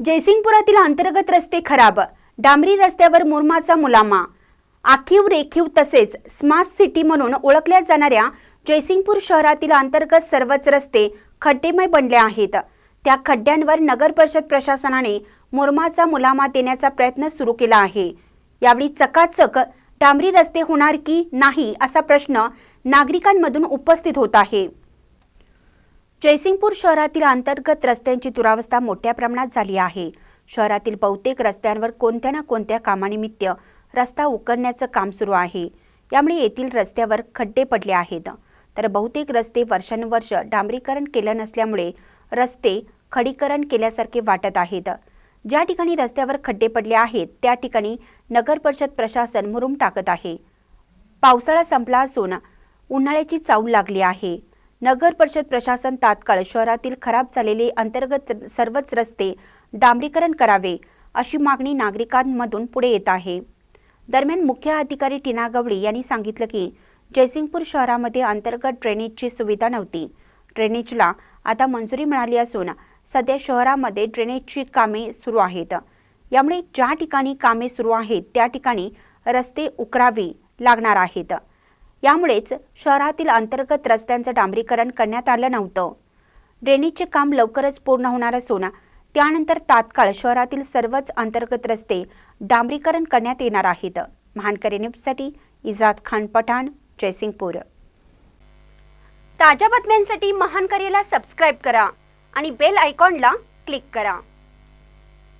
जयसिंगपुरातील अंतर्गत रस्ते खराब. डांबरी रस्त्यावर मुरमाचा मुलामा. आखीव रेखीव तसेच स्मार्ट सिटी म्हणून ओळखल्या जाणाऱ्या जयसिंगपूर शहरातील अंतर्गत सर्वच रस्ते खड्डेमय बनले आहेत. त्या खड्ड्यांवर नगर परिषद प्रशासनाने मुरमाचा मुलामा देण्याचा प्रयत्न सुरू केला आहे. यावेळी चकाचक डांबरी रस्ते होणार की नाही असा प्रश्न नागरिकांमधून उपस्थित होत आहे. जयसिंगपूर शहरातील अंतर्गत रस्त्यांची दुरावस्था मोठ्या प्रमाणात झाली आहे. शहरातील बहुतेक रस्त्यांवर कोणत्या ना कोणत्या कामानिमित्त रस्ता उकरण्याचं काम सुरू आहे. यामुळे येथील रस्त्यावर खड्डे पडले आहेत. तर बहुतेक रस्ते वर्षानुवर्ष डांबरीकरण केलं नसल्यामुळे रस्ते खडीकरण केल्यासारखे वाटत आहेत. ज्या ठिकाणी रस्त्यावर खड्डे पडले आहेत त्या ठिकाणी नगर परिषद प्रशासन मुरुम टाकत आहे. पावसाळा संपला असून उन्हाळ्याची चाऊल लागली आहे. नगर परिषद प्रशासन तात्काळ शहरातील खराब झालेले अंतर्गत सर्वच रस्ते डांबरीकरण करावे अशी मागणी नागरिकांमधून पुढे येत आहे. दरम्यान मुख्य अधिकारी टीना गवळी यांनी सांगितलं की जयसिंगपूर शहरामध्ये अंतर्गत ड्रेनेजची सुविधा नव्हती. ड्रेनेजला आता मंजुरी मिळाली असून सध्या शहरामध्ये ड्रेनेजची कामे सुरू आहेत. यामुळे ज्या ठिकाणी कामे सुरू आहेत त्या ठिकाणी रस्ते उकरावे लागणार आहेत. यामुळेच शहरातील अंतर्गत रस्त्यांचं डांबरीकरण करण्यात आलं नव्हतं. ड्रेनेजचे काम लवकरच पूर्ण होणार असून त्यानंतर तात्काळ शहरातील सर्वच अंतर्गत रस्ते डांबरीकरण करण्यात येणार आहेत. महानकरी न्यूजसाठी इजाज खान पठाण जयसिंगपूर. ताज्या बातम्यांसाठी महानकरेला सबस्क्राईब करा आणि बेल आयकॉनला क्लिक करा.